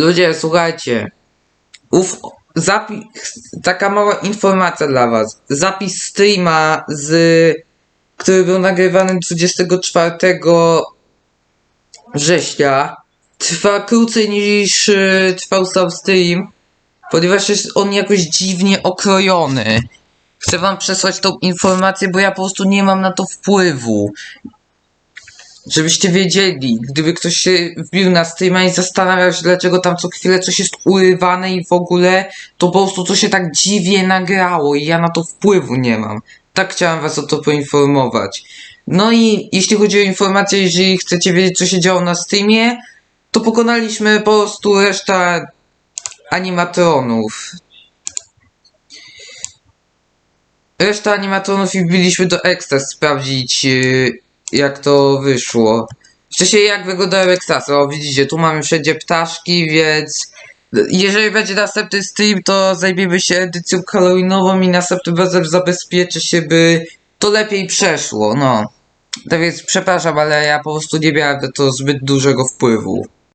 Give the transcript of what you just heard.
Ludzie, słuchajcie. Uf, zapis, taka mała informacja dla was. Zapis streama z, który był nagrywany 24 września, trwa krócej niż y, trwał sam stream, ponieważ jest on jakoś dziwnie okrojony. Chcę wam przesłać tą informację, bo ja po prostu nie mam na to wpływu. Żebyście wiedzieli, gdyby ktoś się wbił na streama i zastanawiał się, dlaczego tam co chwilę coś jest urywane i w ogóle, to po prostu to się tak dziwnie nagrało i ja na to wpływu nie mam. Tak chciałem was o to poinformować. No i jeśli chodzi o informacje, jeżeli chcecie wiedzieć, co się działo na streamie, to pokonaliśmy po prostu resztę animatronów. Reszta animatronów i wbiliśmy do Extras sprawdzić yy, jak to wyszło. Wcześniej jak wyglądały Extrasy. O widzicie, tu mamy wszędzie ptaszki, więc jeżeli będzie następny stream, to zajmiemy się edycją halloweenową i następnym razem zabezpieczy się, by to lepiej przeszło, no. Tak więc przepraszam, ale ja po prostu nie miałem na to zbyt dużego wpływu.